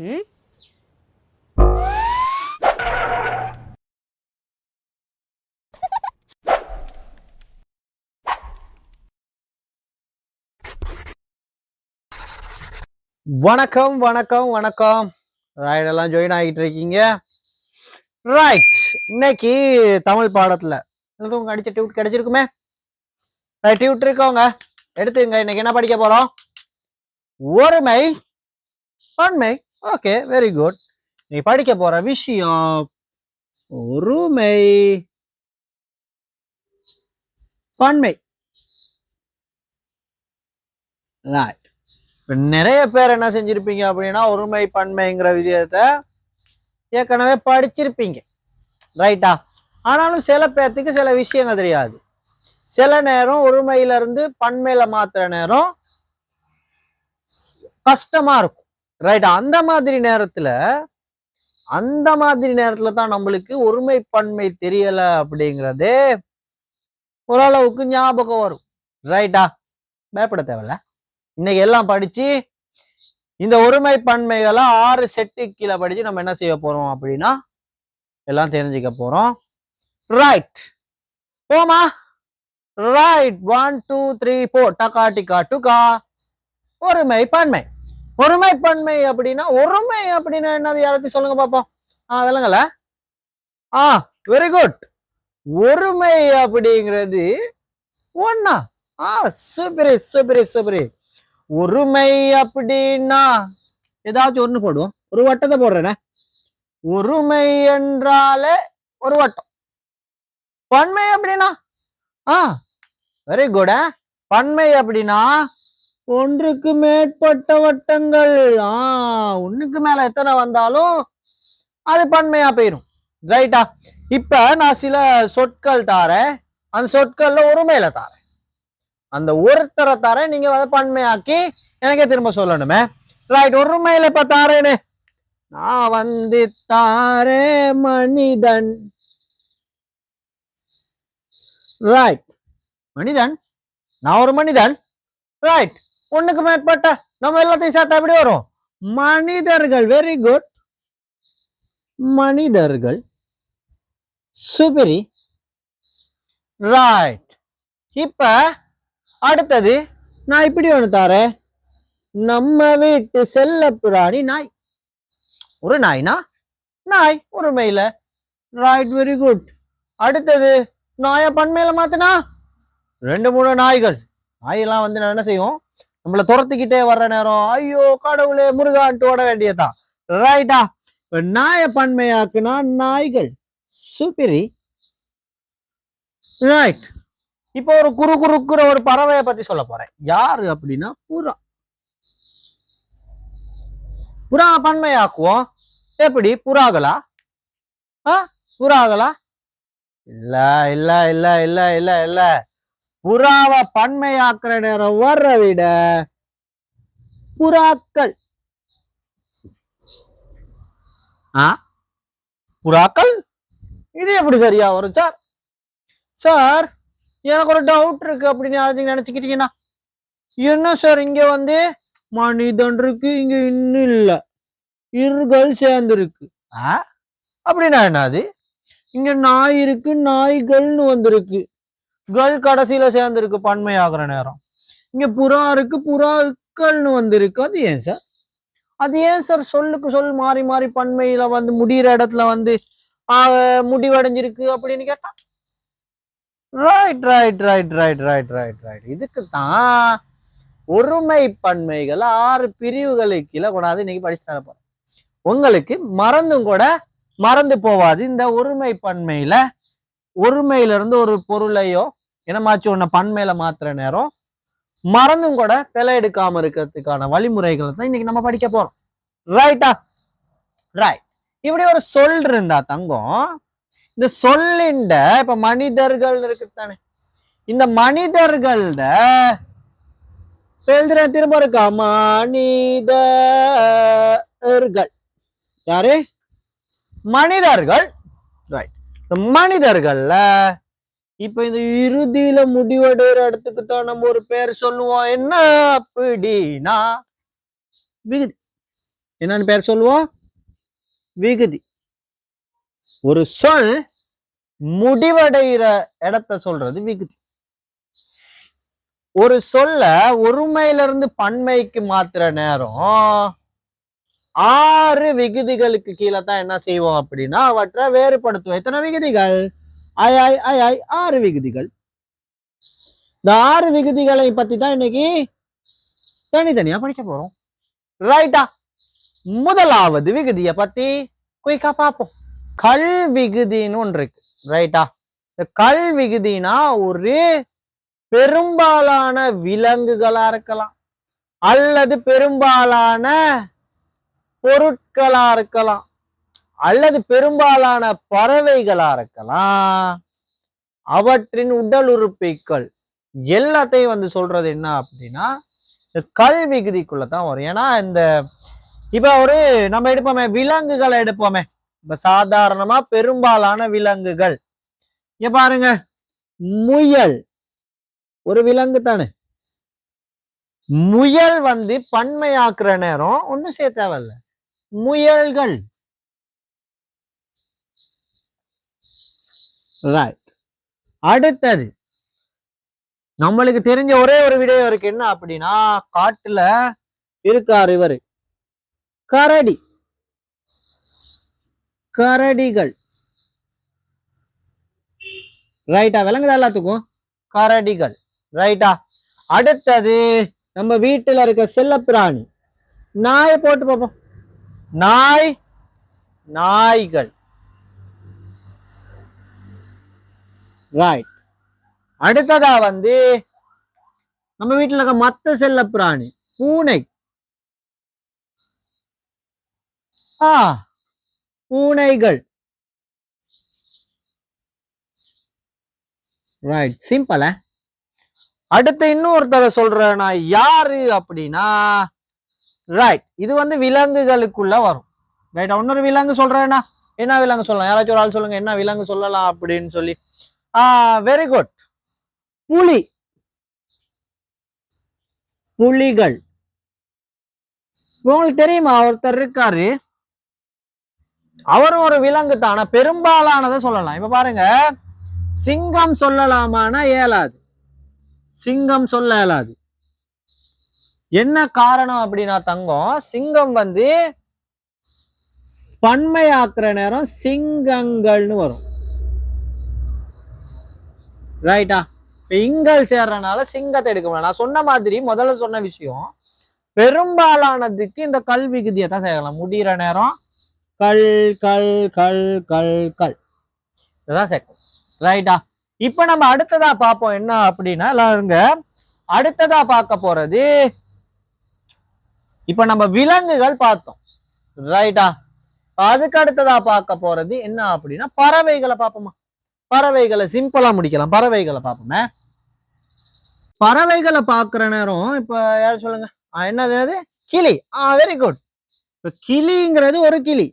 ம்? வணக்கம் வணக்கம் வணக்கம். ரைட் எல்லாம் ஜாயின் ஆகிட்டு இருக்கீங்க. ரைட் இன்னைக்கு தமிழ் பாடத்துல. எதுவும் உங்க அடிச்ச டியூட் கிடைச்சிருக்குமே? ரைட் டியூட் இருக்கவங்க எடுத்துங்க இன்னைக்கு என்ன படிக்க போறோம்? ஒருமை பன்மை. ஓகே வெரி குட் நீ படிக்க போற விஷயம் ஒருமை. பன்மை. ரைட் நிறைய பேர் என்ன செஞ்சிருப்பீங்க அப்படின்னா ஒருமை பன்மைங்கிற விஷயத்தை ஏற்கனவே படிச்சிருப்பீங்க. ரைட்டா ஆனாலும் சில பேர்த்துக்கு சில விஷயங்கள் தெரியாது. சில நேரம் ஒருமையில இருந்து பன்மையில மாத்துற நேரம் கஷ்டமா இருக்கும். ரைட் அந்த மாதிரி நேரத்துல அந்த மாதிரி நேரத்துல தான் நம்மளுக்கு ஒருமை பன்மை தெரியல அப்படிங்கிறதே ஓரளவுக்கு ஞாபகம் வரும். ரைட்டா பயப்பட தேவையில்ல. இன்னைக்கு எல்லாம் படிச்சு இந்த ஒருமை பன்மைகளை ஆறு செட்டு கீழே படிச்சு நம்ம என்ன செய்ய போறோம் அப்படின்னா எல்லாம் தெரிஞ்சுக்க போறோம். ரைட் போமா right one two three four டக்கா டிக்கா டுகா ஒருமை பன்மை ஒருமை பன்மை அப்படின்னா ஒருமை அப்படின்னா என்னது? யாராச்சும் சொல்லுங்க பாப்போம். ஆ விளங்கல? ஆ வெரி குட் ஒருமை அப்படிங்கிறது ஒன்னா ஆ சூப்பரி சூப்பரி சூப்பரி ஒருமை அப்படின்னா ஏதாச்சும் ஒண்ணு போடுவோம். ஒரு வட்டத்தை போடுறேனே. ஒருமை என்றாலே ஒரு வட்டம். பன்மை அப்படின்னா ஆ வெரி குட் பன்மை அப்படின்னா ஒன்றுக்கு மேற்பட்ட வட்டங்கள். ஆ ஒண்ணுக்கு மேல எத்தனை வந்தாலும் அது பன்மையா போயிடும் ரைட்டா இப்ப நான் சில சொற்கள் தாரேன் அந்த சொற்கள்ல ஒருமையில தாரேன் அந்த ஒருத்தரை தரேன் நீங்க அதை பன்மையாக்கி எனக்கே திரும்ப சொல்லணுமே. ரைட் ஒருமையில இப்ப தாரேனே நான் வந்து தாரே மனிதன். ரைட் மனிதன்? நான் ஒரு மனிதன். ரைட் ஒண்ணுக்கு மேற்பட்ட நம்ம எல்லாத்தையும் சேர்த்தா எப்படி வரும்? மனிதர்கள் வெரி குட் மனிதர்கள் சுபிரி ரைட் இப்ப அடுத்தது நான் இப்படி ஒன்று தாரேன். நம்ம வீட்டு செல்ல பிராணி நாய். ஒரு நாய்னா? நாய் ஒருமையில ரைட் வெரி குட் அடுத்தது நாய பன்மையில மாத்தினா? ரெண்டு மூணு நாய்கள். நாயெல்லாம் வந்து நான் என்ன செய்வோம்? நம்மள துரத்திக்கிட்டே வர்ற நேரம் ஐயோ கடவுளே முருகான்ட்டு ஓட வேண்டியதுதான். ரைட்டா நாய பன்மையாக்குனா நாய்கள். சூப்பிரி ரைட் இப்போ ஒரு குறு குறுக்குற ஒரு பறவையை பத்தி சொல்ல போறேன். யாரு அப்படின்னா புறா. புறா பன்மையாக்குவோம். எப்படி? புறாகளா ஆ? புறாகளா இல்ல இல்ல இல்ல இல்ல இல்ல இல்ல. புறாவை பன்மையாக்குற நேரம் வர்ற விட புறாக்கள். ஆ? புறாக்கள்? இது எப்படி சரியா வரும் சார்? சார் எனக்கு ஒரு டவுட் இருக்கு அப்படின்னு யாராச்சும் நினைச்சுக்கிட்டீங்கன்னா. என்ன சார் இங்க வந்து? மனிதன் இருக்கு இங்க இன்னும் இல்லை. இருகள் சேர்ந்துருக்கு ஆ? அப்படின்னா என்னது? இங்க நாய் இருக்கு நாய்கள்னு வந்திருக்கு. கள் கடைசியில சேர்ந்துருக்கு பன்மை ஆகிற நேரம். இங்க புறா இருக்கு புறாக்கள்னு வந்திருக்கு. அது ஏன் சார்? அது ஏன் சார்? சொல்லுக்கு சொல் மாறி மாறி பன்மையில வந்து முடிகிற இடத்துல வந்து ஆஹ், முடிவடைஞ்சிருக்கு அப்படின்னு கேட்டா? Right right right right right right right இதுக்கு தான் ஒருமை பன்மைகள் ஆறு பிரிவுகளுக்கு கீழே கூடாது இன்னைக்கு படிச்சு தரப்போம் உங்களுக்கு மறந்தும் கூட மறந்து போவாது. இந்த ஒருமை பன்மையில ஒருமையில இருந்து ஒரு பொருளையோ என்னமாச்சும் ஒன்ன பன்மையில மாத்துற நேரம் மறந்தும் கூட பிழை எடுக்காம இருக்கிறதுக்கான வழிமுறைகளை தான் இன்னைக்கு நம்ம படிக்க போறோம். ரைட்டா ரைட் இப்படி ஒரு சொல் இருந்தா தங்கம் இந்த சொல்லிண்ட இப்ப மனிதர்கள் இருக்குதானே இந்த மனிதர்கள்ட இப்ப எழுதுறேன் திரும்ப இருக்கா? மனிதர்கள். யாரு? மனிதர்கள். ரைட் மனிதர்கள்ல இப்ப இந்த இறுதியில முடிவடைற இடத்துக்கு தான் நம்ம ஒரு பேர் சொல்லுவோம். என்ன அப்படின்னா விகுதி. என்னன்னு பேர் சொல்லுவோம்? விகுதி. ஒரு சொல் முடிவடைகிற இடத்த சொல்றது விகுதி. ஒரு சொல்ல ஒருமையில இருந்து பன்மைக்கு மாத்துற நேரம் ஆறு விகுதிகளுக்கு கீழே தான் என்ன செய்வோம் அப்படின்னா அவற்றை வேறுபடுத்துவோம். எத்தனை விகுதிகள்? ஐ ஐ ஐ ஐ ஆறு விகுதிகள். இந்த ஆறு விகுதிகளை பத்தி தான் இன்னைக்கு தனித்தனியா படிக்க போறோம். ரைட்டா முதலாவது விகுதியை பத்தி குயிக்கா பார்ப்போம். கல் விகுதின்னு ஒன்று இருக்கு. ரைட்டா இந்த கல் விகுதினா ஒரு பெரும்பாலான விலங்குகளா இருக்கலாம். அல்லது பெரும்பாலான பொருட்களா இருக்கலாம். அல்லது பெரும்பாலான பறவைகளா இருக்கலாம். அவற்றின் உடல் உறுப்புகள் எல்லாத்தையும் வந்து சொல்றது என்ன அப்படின்னா இந்த கல் விகுதிக்குள்ள தான் வரும். ஏன்னா இந்த இப்ப ஒரு நம்ம எடுப்போமே விலங்குகளை எடுப்போமே. இப்ப சாதாரணமா பெரும்பாலான விலங்குகள். இங்க பாருங்க முயல். ஒரு விலங்கு தானே. முயல் வந்து பன்மையாக்குற நேரம் ஒண்ணும் செய்ய தேவையில்ல. முயல்கள். ரைட் அடுத்தது நம்மளுக்கு தெரிஞ்ச ஒரே ஒரு விடயம் இருக்கு. என்ன அப்படின்னா காட்டுல இருக்காரு இவரு. கரடி. கரடிகள். ரைட்டா விளங்குதா எல்லாத்துக்கும்? கரடிகள். ரைட்டா அடுத்தது நம்ம வீட்டுல இருக்க செல்லப்பிராணி. நாயை போட்டு பார்ப்போம். நாய் நாய்கள். ரைட் அடுத்ததா வந்து நம்ம வீட்டுல இருக்க மத்த செல்லப்பிராணி பூனை. ஆ பூனைகள். ரைட் சிம்பிள் அடுத்து இன்னொருத்தர சொல்றேன் நான் யாரு அப்படின்னா ரைட் இது வந்து விலங்குகளுக்குள்ள வரும். ரைட் இன்னொரு விலங்கு சொல்றேன்னா என்ன விலங்கு சொல்லலாம்? யாராச்சும் ஒரு ஆள் சொல்லுங்க என்ன விலங்கு சொல்லலாம் அப்படின்னு சொல்லி வெரி குட் புலி. புலிகள். உங்களுக்கு தெரியுமா ஒருத்தர் இருக்காரு. அவரும் ஒரு விலங்கு தான் பெரும்பாலானதை சொல்லலாம். இப்ப பாருங்க சிங்கம் சொல்லலாமான்னா இயலாது சிங்கம் சொல்ல இயலாது என்ன காரணம் அப்படின்னா தங்கம் சிங்கம் வந்து பன்மையாக்குற நேரம் சிங்கங்கள்னு வரும். ரைட்டா இப்ப இங்கல் சேர்றனால சிங்கத்தை எடுக்க முடியல. நான் சொன்ன மாதிரி முதல்ல சொன்ன விஷயம் பெரும்பாலானதுக்கு இந்த கல் விகுதியை தான் சேர்க்கலாம். முடிகிற நேரம் கல் கல் கல் கல் கல். இதான் சேர்க்கும். ரைட்டா இப்ப நம்ம அடுத்ததா பார்ப்போம். என்ன அப்படின்னா எல்லாருங்க அடுத்ததா பார்க்க போறது இப்ப நம்ம விலங்குகள் பார்த்தோம். ரைட்டா அதுக்கு அடுத்ததா பார்க்க போறது என்ன அப்படின்னா பறவைகளை பார்ப்போமா? பறவைகளை சிம்பிளா முடிக்கலாம். பறவைகளை பார்ப்போமே. பறவைகளை பார்க்குற நேரம் இப்போ யார் சொல்லுங்க? என்னது என்னது? கிளி. ஆ வெரி குட் இப்போ கிளிங்கிறது ஒரு கிளி.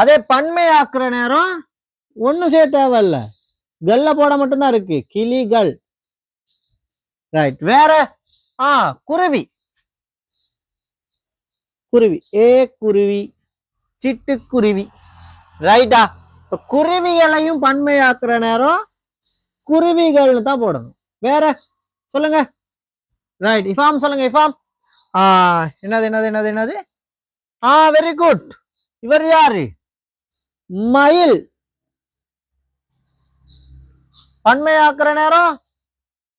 அதே பன்மையாக்குற நேரம் ஒண்ணும் செய்ய தேவையில்ல. கல்ல போட மட்டும்தான் இருக்கு. கிளிகள். ரைட் வேற ஆ குருவி. குருவி. ஏ குருவி. சிட்டுக்குருவி. ரைட்டா இப்போ குருவிகளையும் பன்மையாக்குற நேரம் குருவிகள்னு தான் போடணும். வேற? சொல்லுங்க. ரைட் இஃபாம் சொல்லுங்க இஃபாம். ஆ என்னது என்னது என்னது என்னது? ஆ வெரி குட் இவர் யாரு? மயில். பன்மையாக்குற நேரம்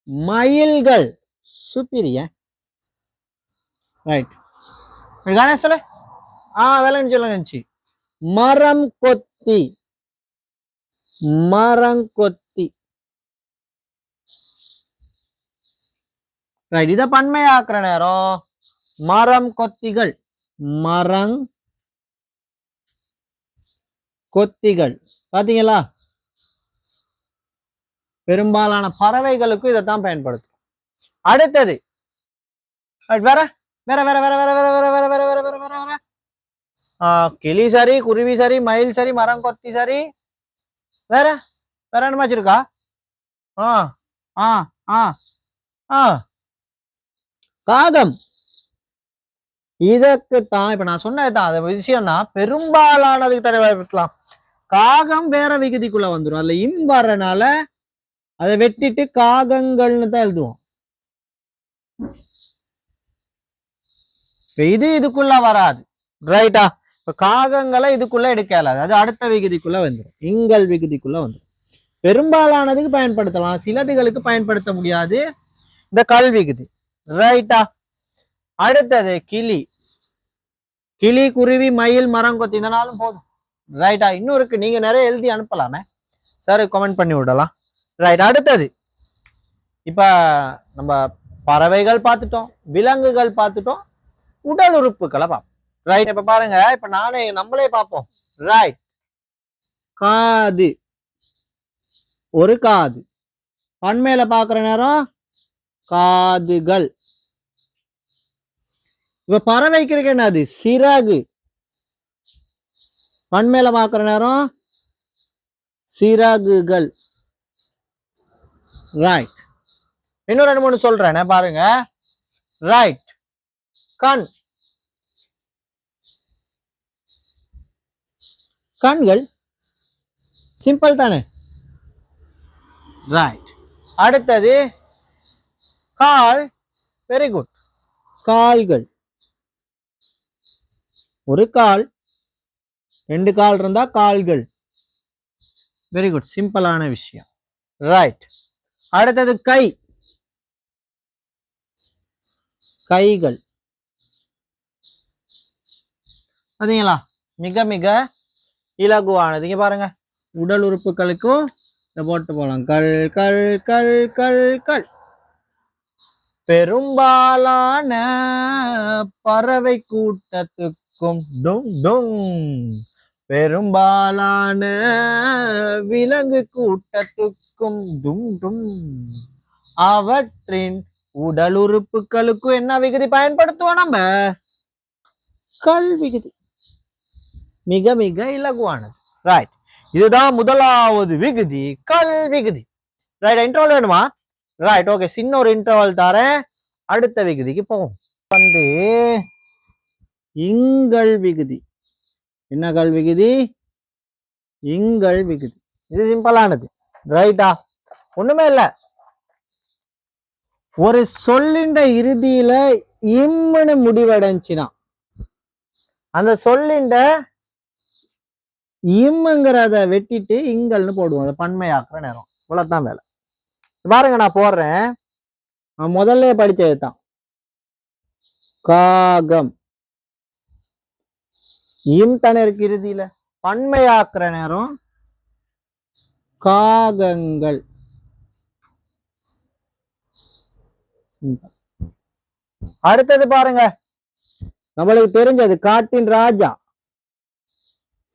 மயில்கள். சுப்பிரிய ரைட் கணேஷ் சொல்லு. ஆ வேலைன்னு சொல்லுங்க மரம் கொத்தி மரங்கொத்தி ரைட் இத பன்மையாக்குற நேரம் மரம் கொத்திகள் மரங் கொத்திகள் பாத்தீங்களா பெரும்பாலான பறவைகளுக்கும் இதைத்தான் பயன்படுத்தும் அடுத்தது வேற வேற வேற வேற வேற வேற வேற வேற வேற வேற வேற வேற கிளி சரி குருவி சரி மயில் சரி மரம் கொத்தி சரி வேற வேற என்னமா வச்சிருக்கா ஆ ஆ ஆ ஆ காகம் இதற்கு தான் இப்ப நான் சொன்னதுதான் அந்த விஷயம் தான் பெரும்பாலானதுக்கு தடவை காகம் வேற விகுதிக்குள்ள வந்துடும் அதுல இம் வர்றனால அதை வெட்டிட்டு காகங்கள்னு தான் எழுதுவோம் இது இதுக்குள்ள வராது ரைட்டா இப்போ காகங்களை இதுக்குள்ளே எடுக்கல அது அடுத்த விகுதிக்குள்ளே வந்துடும் இங்கல் விகுதிக்குள்ளே வந்துடும் பெரும்பாலானதுக்கு பயன்படுத்தலாம். சிலதுகளுக்கு பயன்படுத்த முடியாது. இந்த கல் விகுதி. ரைட்டா அடுத்தது கிளி. கிளி குருவி மயில் மரம் கொத்தி இதனாலும் போதும். ரைட்டா இன்னும் இருக்கு நீங்க நிறைய எழுதி அனுப்பலாமே. சார் கமெண்ட் பண்ணி விடலாம். ரைட் அடுத்தது. இப்ப நம்ம பறவைகள் பார்த்துட்டோம். விலங்குகள் பார்த்துட்டோம். உடல் உறுப்புகளை பார்ப்போம். ரைட் இப்ப பாருங்க இப்ப நானே நம்மளே பார்ப்போம். ரைட் காது. ஒரு காது. பண்மையில பாக்குற நேரம் காதுகள். இப்ப பறவைக்கு இருக்கு என்னது? சிறகு. பண்மையில பாக்குற நேரம் சிறகுகள். ரைட் இன்னும் ரெண்டு மூணு சொல்றேன். பாருங்க. ரைட் கண். கண்கள் சிம்பிள் தானே? ரைட் அடுத்தது கால் வெரி குட் கால்கள். ஒரு கால் ரெண்டு கால் இருந்தா கால்கள். வெரி குட் சிம்பிளான விஷயம். ரைட் அடுத்தது கை. கைகள். பாத்தீங்களா? மிக மிக இலகுவானது. இங்க பாருங்க. உடல் உறுப்புகளுக்கும் இதை போட்டு போலாம். கல் கல் கல் கல் கல். பெரும்பாலான பறவை கூட்டத்துக்கும் டும் டும். பெரும்பாலான விலங்கு கூட்டத்துக்கும் டும் டும். அவற்றின் உடல் உறுப்புகளுக்கும் என்ன விகுதி பயன்படுத்துவோம் நம்ம? கல் விகுதி. மிக மிக இலகுவானது. ரைட் இதுதான் முதலாவது விகுதி கல் விகுதி. ரைட் இன்டர்வல் வேணுமா? ரைட் ஓகே சின்ன ஒரு இன்டர்வல் தரேன். அடுத்த விகுதிக்கு போவோம். வந்து இங்கள் விகுதி. என்ன கல் விகுதி? இங்கள் விகுதி. இது சிம்பிளானது ரைட்டா ஒண்ணுமே இல்லை. ஒரு சொல்லின்ற இறுதியில இம்முன்னு முடிவடைஞ்சுனா அந்த சொல்லின்ற இம்முங்கிறத வெட்டிட்டு இங்கல்னு போடுவோம். அதை பன்மையாக்குற நேரம். இவ்வளோதான் வேலை. பாருங்க நான் போடுறேன். நான் முதல்ல படித்தது தான் காகம். இம் தானே இருக்கு இறுதியில. பன்மையாக்குற நேரம். காகங்கள். அடுத்தது பாருங்க. நம்மளுக்கு தெரிஞ்சது காட்டின் ராஜா.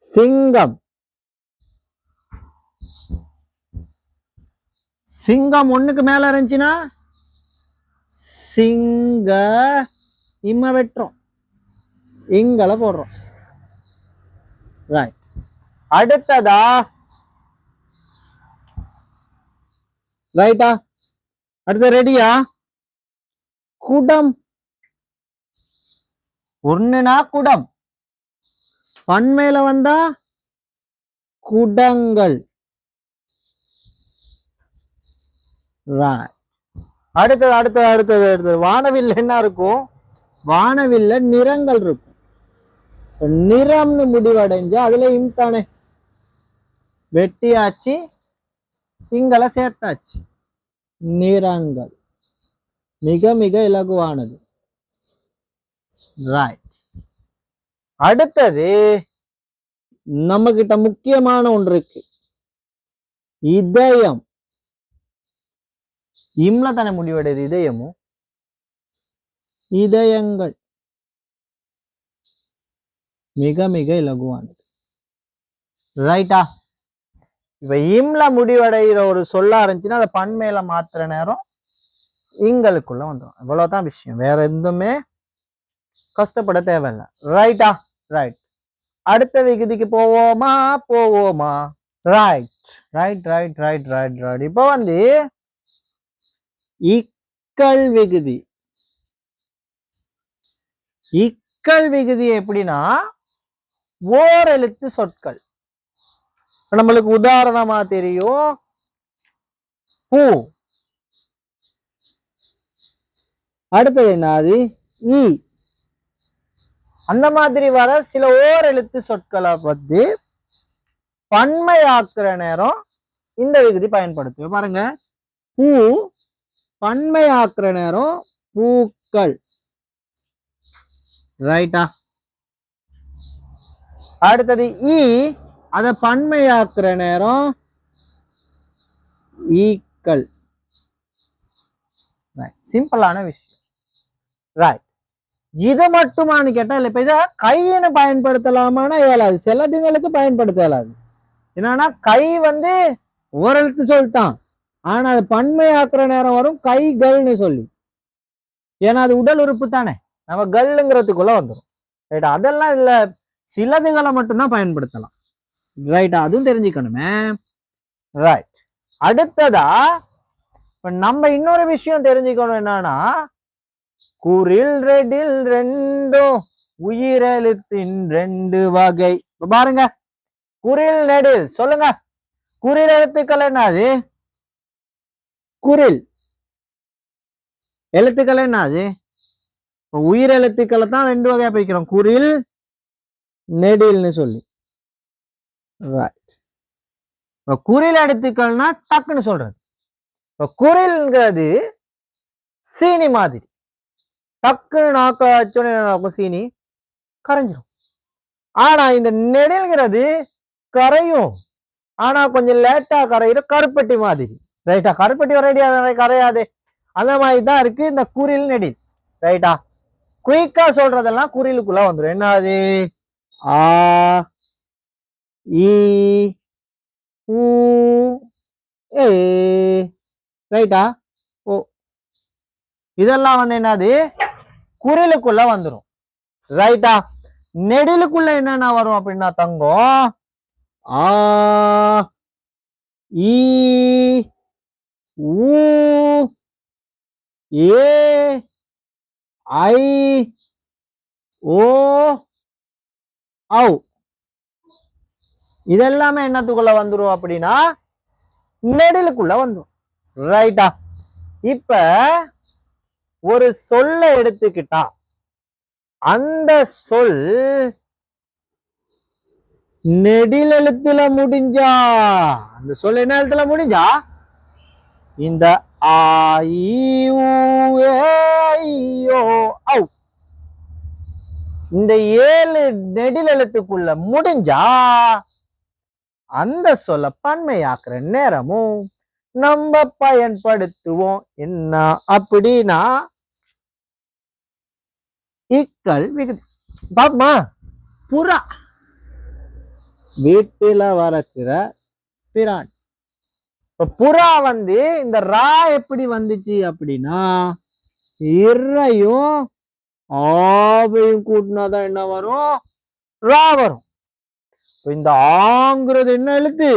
சிங்கம். சிங்கம் ஒண்ணுக்கு மேல இருந்துச்சுன்னா சிங்க இம்ம வெட்டுறோம். இங்கள போடுறோம். ரைட் அடுத்ததா ரைட்டா அடுத்த ரெடியா குடம். ஒண்ணுனா குடம். பண்மையில வந்தா குடங்கள். அடுத்தது அடுத்தது அடுத்தது அடுத்தது. வானவில் என்ன இருக்கும்? வானவில்ல நிறங்கள் இருக்கும். நிறம்னு முடிவடைஞ்சு அதுல இம்தானே? வெட்டியாச்சு திங்களை சேர்த்தாச்சு. நிறங்கள். மிக மிக இலகுவானது. ராய் அடுத்தது நம்ம கிட்ட முக்கியமான ஒன்று இருக்கு. இதயம். இம்ல தானே முடிவடையுது இதயமும்? இதயங்கள். மிக மிக இலகுவானது. ரைட்டா இப்ப இம்ல முடிவடைகிற ஒரு சொல்ல இருந்துச்சுன்னா அதை பண்மையில மாத்துற நேரம் இங்களுக்குள்ள வந்துடும் இவ்வளவுதான் விஷயம். வேற எதுவுமே கஷ்டப்பட தேவையில்லை. ரைட்டா ரைட் அடுத்த விகுதிக்கு போவோமா? போவோமா? Right right right right right right இப்போ வந்து இக்கல் விகுதி. இக்கள் விகுதி எப்படின்னா ஓர் எழுத்து சொற்கள் நம்மளுக்கு உதாரணமா தெரியும். பூ. அடுத்தது என்னது? இ அந்த மாதிரி வர சில ஓர் எழுத்து சொற்களை பற்றி பன்மையாக்குற நேரம் இந்த விகுதி பயன்படுத்துவேன் பாருங்க. பூ பன்மையாக்குற நேரம் பூக்கள். ரைட்டா அடுத்தது ஈ அதை பன்மையாக்குற நேரம் ஈக்கள். சிம்பிளான விஷயம். ரைட் இதை மட்டுமான்னு கேட்டா இல்ல இப்ப இத கையின்னு பயன்படுத்தலாமான்னா இயலாது. சிலதுங்களுக்கு பயன்படுத்த இயலாது. என்னன்னா கை வந்து ஓரெழுத்து சொல்லிட்டான். ஆனா அது பன்மையாக்குற நேரம் வரும் கைகள்னு சொல்லி. ஏன்னா அது உடல் உறுப்பு தானே. நம்ம கல்லுங்கிறதுக்குள்ள வந்துடும் ரைட்டா அதெல்லாம் இதுல சிலதுகளை மட்டும்தான் பயன்படுத்தலாம். ரைட்டா அதுவும் தெரிஞ்சுக்கணுமே. ரைட் அடுத்ததா இப்ப நம்ம இன்னொரு விஷயம் தெரிஞ்சுக்கணும் என்னன்னா குரில் ரெடில் ரெண்டும் உயிரெழுத்தின் ரெண்டு வகை. பாருங்க. குரில் நெடில் சொல்லுங்க. குரில் எழுத்துக்கள் என்னது? குரில் எழுத்துக்கள் என்னது? உயிர் எழுத்துக்களை தான் ரெண்டு வகையா பிரிக்கிறோம். குரில் நெடில்னு சொல்லி. Right. குரில் எழுத்துக்கள்னா டக்குன்னு சொல்றது. இப்ப குரில்ங்கிறது சீனி மாதிரி. டக்குன்னு நாக்க வச்சோடனே நடக்கும்? சீனி கரைஞ்சிரும். ஆனா இந்த நெடில்ங்கிறது கரையும். ஆனா கொஞ்சம் லேட்டா கரையிற கருப்பட்டி மாதிரி. ரைட்டா கருப்பட்டி ரெடியா கரையாது. அந்த மாதிரி தான் இருக்கு இந்த குரில் நெடில். ரைட்டா? குயிக்கா சொல்றதெல்லாம் குரிலுக்குள்ள வந்துடும் என்ன அது ஆ ஈ ஊ ஏ. ரைட்டா? ஓ. இதெல்லாம் வந்து என்னது? குரலுக்குள்ள வந்துடும் ரைட்டா நெடிலுக்குள்ள என்னென்ன வரும் அப்படின்னா தங்கம்? ஆ ஈ ஊ ஏ ஐ ஓ ஔ. இதெல்லாமே என்னத்துக்குள்ள வந்துடும் அப்படின்னா நெடிலுக்குள்ள வந்துடும் ரைட்டா இப்ப ஒரு சொல்ல எடுத்துக்கிட்டா அந்த சொல் நெடில் எழுத்துல முடிஞ்சா அந்த சொல் என்ன எழுத்துல முடிஞ்சா? இந்த இந்த ஏழு நெடில் எழுத்துக்குள்ள முடிஞ்சா அந்த சொல்ல பன்மையாக்குற நேரமும் நம்ம பயன்படுத்துவோம். என்ன அப்படின்னா இக்கல் விகுதி பாப்பமா? புறா. வீட்டில் வளர்க்கிற பிரான் இப்ப புறா வந்து இந்த ரா எப்படி வந்துச்சு அப்படின்னா இறையும் ஆவையும் கூட்டினாதான் என்ன வரும்? ரா வரும். இப்போ இந்த ஆங்கிறது என்ன எழுத்து?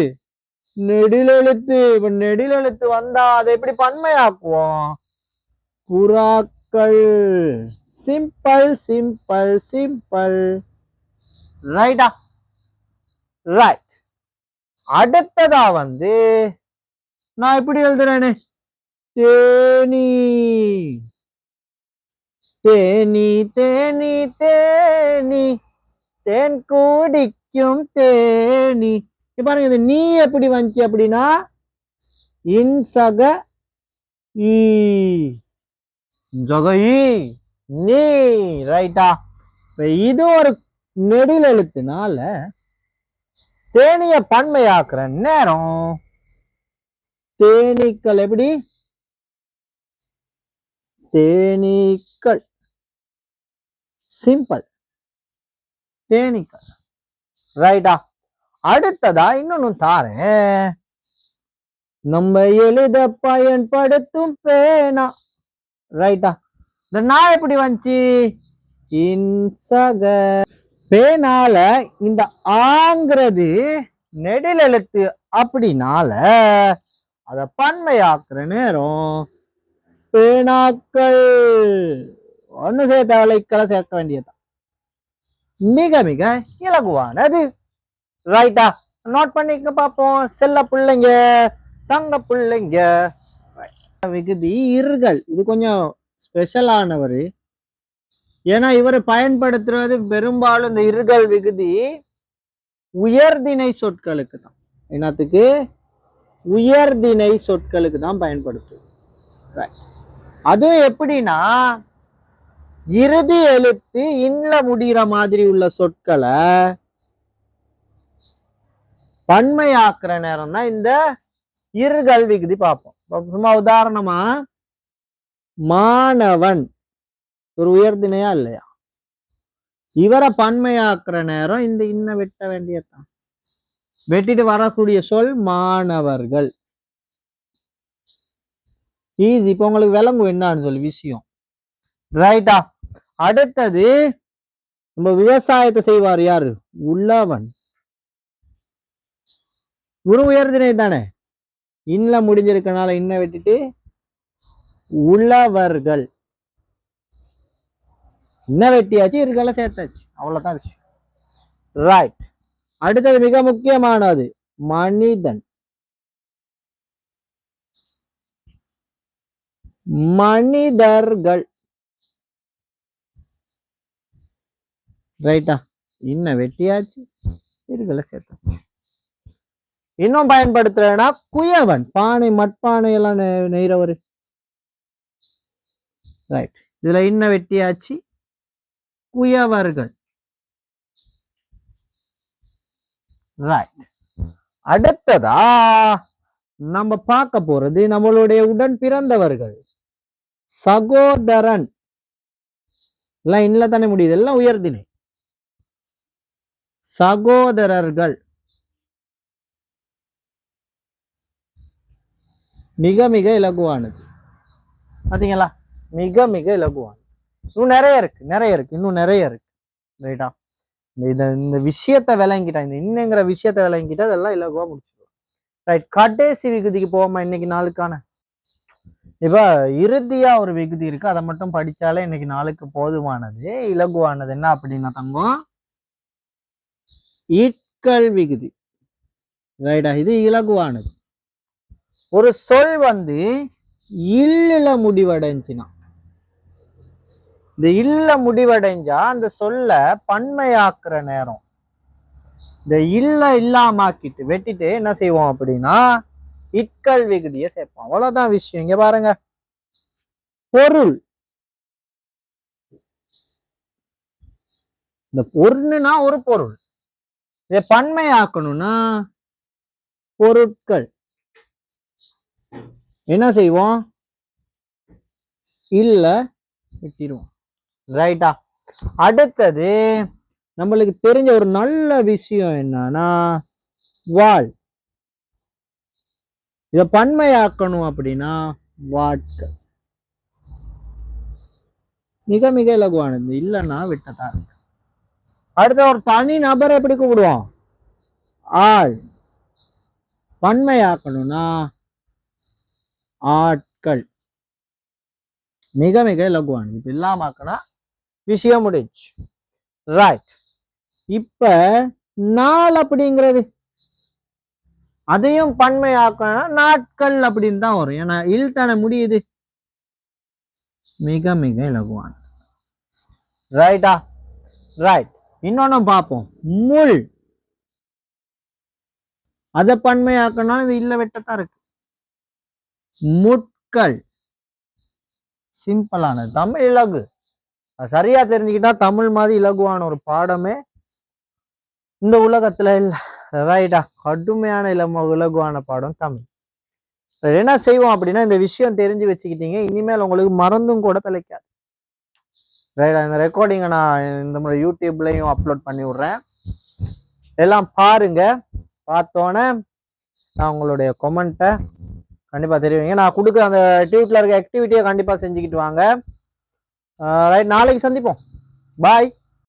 நெடில் எழுத்து. இப்ப நெடில் எழுத்து வந்தா அதை எப்படி பன்மையாக்குவோம்? புறாக்கள். சிம்பிள் சிம்பிள் சிம்பிள் ரைட்டா ரைட் அடுத்ததா வந்து நான் இப்படி எழுதுறேனே. தேனி. தேனி தேனி தேனி. தேன் குடிக்கும் தேனி. இப்ப பாருங்க இந்த நீ எப்படி வந்துச்சு அப்படின்னா இன்சக ஈ. இன்சக ஈ. நீ ரைட்டா? இப்ப இது ஒரு நெடில் எழுத்துனால தேனிய பன்மையாக்குற நேரம். தேனீக்கள் எப்படி? தேனீக்கள். சிம்பிள். தேனீக்கள். ரைட்டா? அடுத்ததா இன்னொன்னு தாரேன். நம்ம எழுத பயன்படுத்தும் பேனா. ரைட்டா? இந்த நான் எப்படி வந்துச்சு? இன்சக பேனால இந்த ஆங்கிறது நெடில் எழுத்து அப்படினால அத பன்மையாக்குற நேரம். பேனாக்கள். ஒண்ணு சேர்த்த விலைக்களை சேர்க்க வேண்டியதுதான். மிக மிக இலகுவானது. ரைட்டா நோட் பண்ணிக்க பார்ப்போம். செல்ல பிள்ளைங்க தங்க பிள்ளைங்க. விகுதி இருகள். இது கொஞ்சம் ஸ்பெஷலானவர். ஏன்னா இவர் பயன்படுத்துறது பெரும்பாலும் இந்த இருகல் விகுதி உயர்திணை சொற்களுக்கு தான் என்னத்துக்கு? உயர்திணை சொற்களுக்கு தான் பயன்படுத்தும் அதுவும் எப்படின்னா இறுதி எழுத்து இன்ல முடிகிற மாதிரி உள்ள சொற்களை பன்மையாக்குற நேரம் தான் இந்த இருகல் விகுதி பார்ப்போம். சும்மா உதாரணமா மாணவன். ஒரு உயர்தினையா இல்லையா? இவரை பன்மையாக்குற நேரம் இந்த இன்ன வெட்ட வேண்டியதுதான். வெட்டிட்டு வரக்கூடிய சொல் மாணவர்கள். ஈஸி இப்போ உங்களுக்கு விளங்கும் என்னன்னு சொல்லி விஷயம். ரைட்டா அடுத்தது நம்ம விவசாயத்தை செய்வார் யாரு? உள்ளவன். குரு உயர்தினை தானே? இன்ன முடிஞ்சிருக்கனால இன்ன வெட்டிட்டு உழவர்கள் இன்ன வெட்டியாச்சு? இருக்கல சேர்த்தாச்சு. அவ்வளவுதான் விஷயம். ரைட் அடுத்தது மிக முக்கியமானது. மனிதன். மனிதர்கள். ரைட்டா இன்ன வெட்டியாச்சு? இருக்கல சேர்த்தாச்சு. இன்னும் பயன்படுத்துறேன்னா குயவன். பானை மட்பானை எல்லாம் நெய்றவரு நெய்றவர். ரைட் இதுல இன்ன வெட்டியாச்சு? குயவர்கள் ரைட் அடுத்ததா நம்ம பார்க்க போறது நம்மளுடைய உடன் பிறந்தவர்கள். சகோதரன். எல்லாம் இன்னல தானே முடியுது எல்லாம் உயர்தினை சகோதரர்கள். மிக மிக இலகுவானது. பார்த்தீங்களா மிக மிக இலகுவானது. இன்னும் நிறைய இருக்கு நிறைய இருக்கு இன்னும் நிறைய இருக்கு ரைட்டா இந்த இந்த விஷயத்தை விளங்கிட்டா இந்த இன்னங்கிற விஷயத்த விளங்கிட்டா அதெல்லாம் இலகுவா முடிச்சிடுவோம் ரைட் கடைசி விகுதிக்கு போவோமா இன்னைக்கு நாளுக்கான? இப்போ இறுதியா ஒரு விகுதி இருக்கு அதை மட்டும் படிச்சாலே இன்னைக்கு நாளுக்கு போதுமானது இலகுவானது என்ன அப்படின்னா தங்கம்? ஈட்கள் விகுதி ரைடா இது இலகுவானது. ஒரு சொல் வந்து இல்ல முடிவடைஞ்சினா இந்த இல்ல முடிவடைஞ்சா அந்த சொல்ல பன்மையாக்குற நேரம். இந்த இல்ல இல்லாமாக்கிட்டு வெட்டிட்டு என்ன செய்வோம் அப்படின்னா இட்கல் விகுதியை சேர்ப்போம். அவ்வளவுதான் விஷயம். இங்க பாருங்க. பொருள். இந்த பொருள்னா ஒரு பொருள். இதை பன்மையாக்கணும்னா பொருட்கள். என்ன செய்வோம்? இல்ல வெட்டிடுவோம். ரைட்டா அடுத்தது நம்மளுக்கு தெரிஞ்ச ஒரு நல்ல விஷயம் என்னன்னா வாழ். இத பன்மையாக்கணும் அப்படின்னா வாட்கள் மிக மிக இலகுவானது. இல்லைன்னா விட்டதா இருக்கு. அடுத்த ஒரு தனி நபரை எப்படி கூப்பிடுவோம்? ஆள். பன்மையாக்கணும்னா ஆட்கள். மிக மிக இலகுவானது. இப்ப இல்லாமக்கனா விஷயம் முடிச்சு ரைட் இப்ப நாள் அப்படிங்கிறது. அதையும் பன்மையாக்கணும்னா நாட்கள் அப்படின்னு தான் வரும். ஏன்னா இல் முடியுது. மிக மிக இலகுவான ரைட்டா ரைட் இன்னொன்னு பார்ப்போம். முள். அதை பன்மையாக்கணும் இது இல்ல வெட்டத்தான் இருக்கு. முட்கள். சிம்பிளானது தமிழ் இலகு. அது சரியா தெரிஞ்சுக்கிட்டா தமிழ் மாதிரி இலகுவான ஒரு பாடமே இந்த உலகத்துல இல்லை. ரைட்டா கடுமையான இலம இலகுவான பாடம் தமிழ். என்ன செய்வோம் அப்படின்னா இந்த விஷயம் தெரிஞ்சு வச்சுக்கிட்டீங்க. இனிமேல் உங்களுக்கு மறந்தும் கூட பிழைக்காது. ரைட்டா இந்த ரெக்கார்டிங்கை நான் இந்த முறை யூடியூப்லையும் அப்லோட் பண்ணி விடுறேன். எல்லாம் பாருங்க. பார்த்தோன்னே நான் உங்களுடைய கொமெண்ட்டை கண்டிப்பாக தெரிவிங்க. நான் கொடுக்குற அந்த டிவிட்டில் இருக்க ஆக்டிவிட்டியை கண்டிப்பாக செஞ்சுக்கிட்டு வாங்க. ரைட் நாளைக்கு சந்திப்போம். பாய்